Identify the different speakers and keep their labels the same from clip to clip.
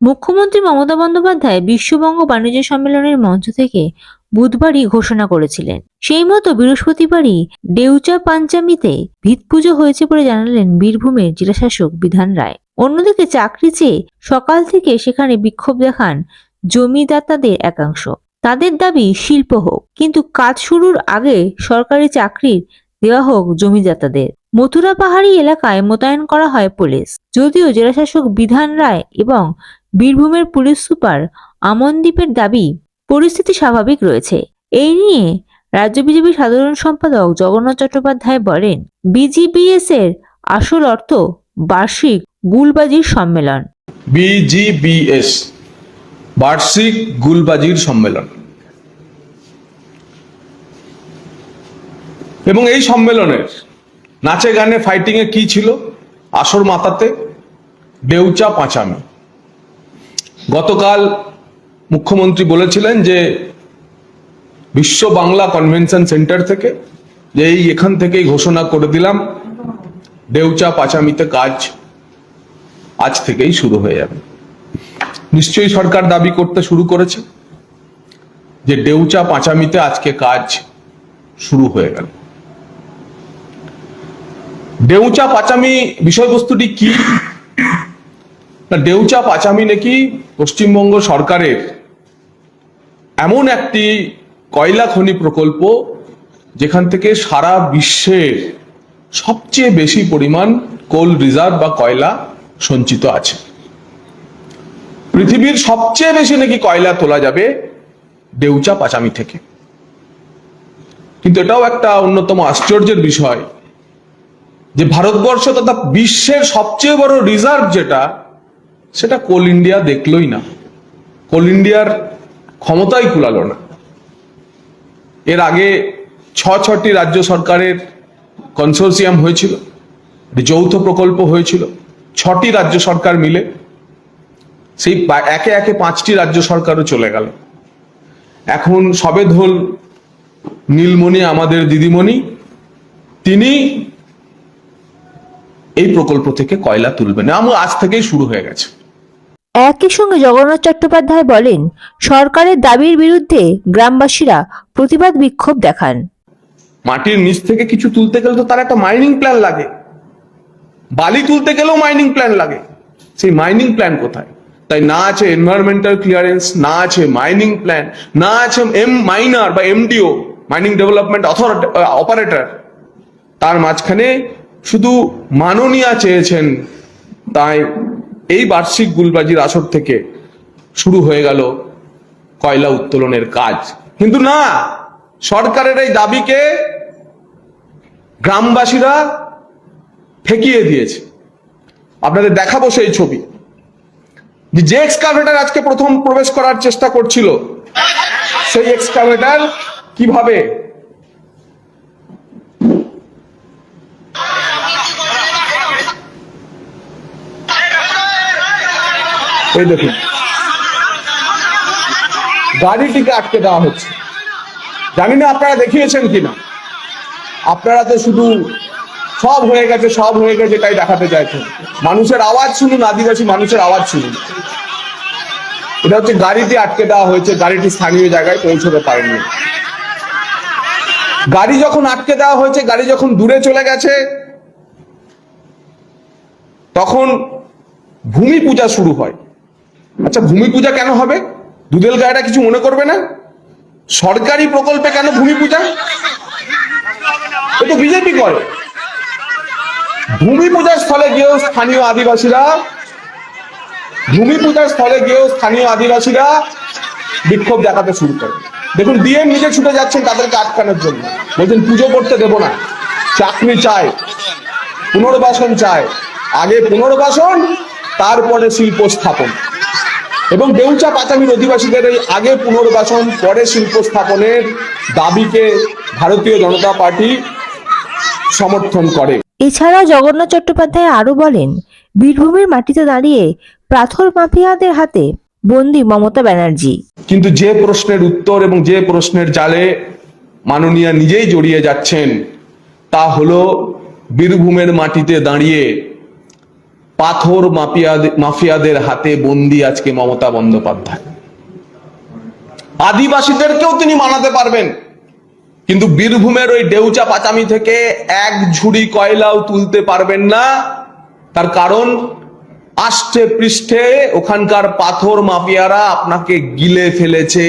Speaker 1: মুখ্যমন্ত্রী মমতা বন্দ্যোপাধ্যায় বিশ্ববঙ্গ বাণিজ্য সম্মেলনের মঞ্চ থেকে বুধবারই ঘোষণা করেছিলেন। সেই মতো বৃহস্পতিবারই ডেউচা পাঞ্চামিতে ভিত পুজো হয়েছে বলে জানালেন বীরভূমের জেলাশাসক বিধান রায়। অন্যদিকে চাকরি চেয়ে সকাল থেকে সেখানে বিক্ষোভ দেখান জমিদাতাদের একাংশ। তাদের দাবি শিল্প হোক, কিন্তু কাজ শুরুর আগে সরকারি চাকরির দেওয়া হোক জমিদাতাদের। মথুরা পাহাড়ি এলাকায় মোতায়েন করা হয় পুলিশ। যদিও জেলাশাসক বিধান রায় এবং বীরভূমের পুলিশ সুপার আমনদীপের দাবি, পরিস্থিতি স্বাভাবিক রয়েছে। এই নিয়ে রাজ্য বিজেপির সাধারণ সম্পাদক জগন্নাথ চট্টোপাধ্যায় বলেন, বিজিবিএস এর আসল অর্থ বার্ষিক গুলবাজির সম্মেলন।
Speaker 2: বিজিবিএস, বার্ষিক গুলবাজির সম্মেলন। এবং এই সম্মেলনের নাচে গানে ফাইটিং এ কি ছিল? আসর মাথাতে ডেউচা পাঁচামি গতকাল মুখ্যমন্ত্রী বলেছিলেন যে বিশ্ব বাংলা কনভেনশন সেন্টার থেকে যে এই এখান থেকেই ঘোষণা করে দিলাম ডেউচা পাঁচামিতে কাজ আজ থেকেই শুরু হয়ে যাবে। নিশ্চয়ই সরকার দাবি করতে শুরু করেছে যে ডেউচা পাঁচামিতে আজকে কাজ শুরু হয়ে গেল। ডেউচা পাঁচামি বিষয়বস্তুটি কি? না ডেউচা পাঁচামি নাকি পশ্চিমবঙ্গ সরকারের এমন একটি কয়লা খনি প্রকল্প যেখান থেকে সারা বিশ্বের সবচেয়ে বেশি পরিমাণ কোল রিজার্ভ বা কয়লা সঞ্চিত আছে। পৃথিবীর সবচেয়ে বেশি নাকি কয়লা তোলা যাবে ডেউচা পাচামি থেকে। কিন্তু এটাও একটা অন্যতম আশ্চর্যের বিষয় যে ভারতবর্ষ তথা বিশ্বের সবচেয়ে বড় রিজার্ভ যেটা সেটা কোল ইন্ডিয়া দেখলই না। কোল ইন্ডিয়ার ক্ষমতাই কুলালো না। এর আগে ছ ছটি রাজ্য সরকারের কনসোর্সিয়াম হয়েছিল যৌথ প্রকল্প হয়েছিল। ছটি রাজ্য সরকার মিলে সেই একে একে পাঁচটি রাজ্য সরকারও চলে গেল। এখন সবে ধোল নীলমণি আমাদের দিদিমণি, তিনি এই প্রকল্প থেকে কয়লা তুলবেন। আমার আজ থেকেই শুরু হয়ে গেছে।
Speaker 1: একই সঙ্গে জগন্নাথ চট্টোপাধ্যায় বলেন, সরকারের দাবির বিরুদ্ধে গ্রামবাসীরা প্রতিবাদ বিক্ষোভ দেখান।
Speaker 2: মাটির নিচ থেকে কিছু তুলতে গেলে তো তার একটা মাইনিং প্ল্যান লাগে। বালি তুলতে গেলেও মাইনিং প্ল্যান লাগে। সেই মাইনিং প্ল্যান কোথায়? তাই না আছে এনভায়রনমেন্টাল ক্লিয়ারেন্স না আছে মাইনিং প্ল্যান না আছে এম মাইনার বা MDO mining development authority operator তার মাঝখানে শুধু মাননীয়া চেয়েছেন, তাই এই বার্ষিক গুলবাজির আসর থেকে শুরু হয়ে গেল কয়লা উত্তোলনের কাজ। কিন্তু না, সরকারের এই দাবিকে গ্রামবাসীরা ঠেকিয়ে দিয়েছে। আপনাদের দেখাবো সেই ছবি। যে এক্সকাভেটার আজকে প্রথম প্রবেশ করার চেষ্টা করছিল, সেই এক্সকাভেটার কীভাবে এই দেখুন। গাড়িটিকে আটকে দেওয়া হচ্ছে। জানি না আপনারা দেখিয়েছেন কিনা। আপনারা তো শুধু সব হয়ে গেছে, সব হয়ে গেছে এটাই দেখাতে চাইছেন। মানুষের আওয়াজ শুনুন, আদিবাসী মানুষের আওয়াজ শুনুন। এটা হচ্ছে গাড়িটি আটকে দেওয়া হয়েছে, গাড়িটি স্থানীয় জায়গায় পৌঁছতে পারেনি। গাড়ি যখন আটকে দেওয়া হয়েছে, গাড়ি যখন দূরে চলে গেছে, তখন ভূমি পূজা শুরু হয়। আচ্ছা ভূমি পূজা কেন হবে? দুধেল গায়েরা কিছু মনে করবে না? সরকারি প্রকল্পে কেন ভূমি পূজা তো বিজেপি করে। ভূমি পূজার স্থলে গিয়েও স্থানীয় আদিবাসীরা ভূমি পূজার স্থলে গিয়েও স্থানীয় আদিবাসীরা বিক্ষোভ দেখাতে শুরু করে। দেখুন, ডিএম নিজে ছুটে যাচ্ছেন তাদেরকে আটকানোর জন্য। বলছেন, পুজো করতে দেব না। চাকরি চায়, পুনর্বাসন চায়। আগে পুনর্বাসন, তারপরে শিল্প স্থাপন এবং দেউচা পাচামির অধিবাসীদের এই আগে পুনর্বাসন পরে শিল্প স্থাপনের দাবিকে ভারতীয় জনতা পার্টি সমর্থন করে।
Speaker 1: এছাড়াও জগন্নাথ চট্টোপাধ্যায় আরও বলেন বীরভূমের মাটিতে দাঁড়িয়ে পাথর মাফিয়াদের হাতে বন্দি মমতা ব্যানার্জি।
Speaker 2: কিন্তু যে প্রশ্নের উত্তর এবং যে প্রশ্নের জালে মাননীয়া নিজেই জড়িয়ে যাচ্ছেন তা হলো বীরভূমের মাটিতে দাঁড়িয়ে পাথর মাফিয়াদের মাফিয়াদের হাতে বন্দি আজকে মমতা বন্দ্যোপাধ্যায়। আদিবাসীদেরকেও তিনি মানাতে পারবেন। কিন্তু বীরভূমের ওই ডেউচা পাচামি থেকে এক ঝুড়ি কয়লাও তুলতে পারবেন না। তার কারণ, আষ্টে পৃষ্ঠে ওখানকার পাথর মাফিয়ারা আপনাকে গিলে ফেলেছে।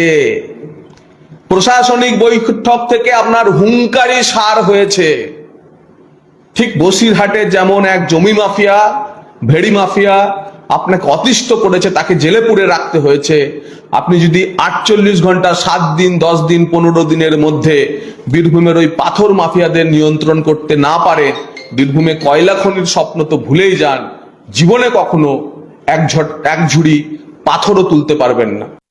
Speaker 2: প্রশাসনিক বৈঠক থেকে আপনার হুঙ্কারি সার হয়েছে। ঠিক বসিরহাটে যেমন এক জমি মাফিয়া ভেড়ি মাফিয়া আপনাকে অতিষ্ঠ করেছে, তাকে জেলে পুরে রাখতে হয়েছে। আপনি যদি আটচল্লিশ ঘণ্টা, সাত দিন, দশ দিন, পনেরো দিনের মধ্যে বীরভূমের ওই পাথর মাফিয়াদের নিয়ন্ত্রণ করতে না পারে, বীরভূমে কয়লা খনির স্বপ্ন তো ভুলেই যান, জীবনে কখনো এক ঝট, এক ঝুড়ি পাথরও তুলতে পারবেন না।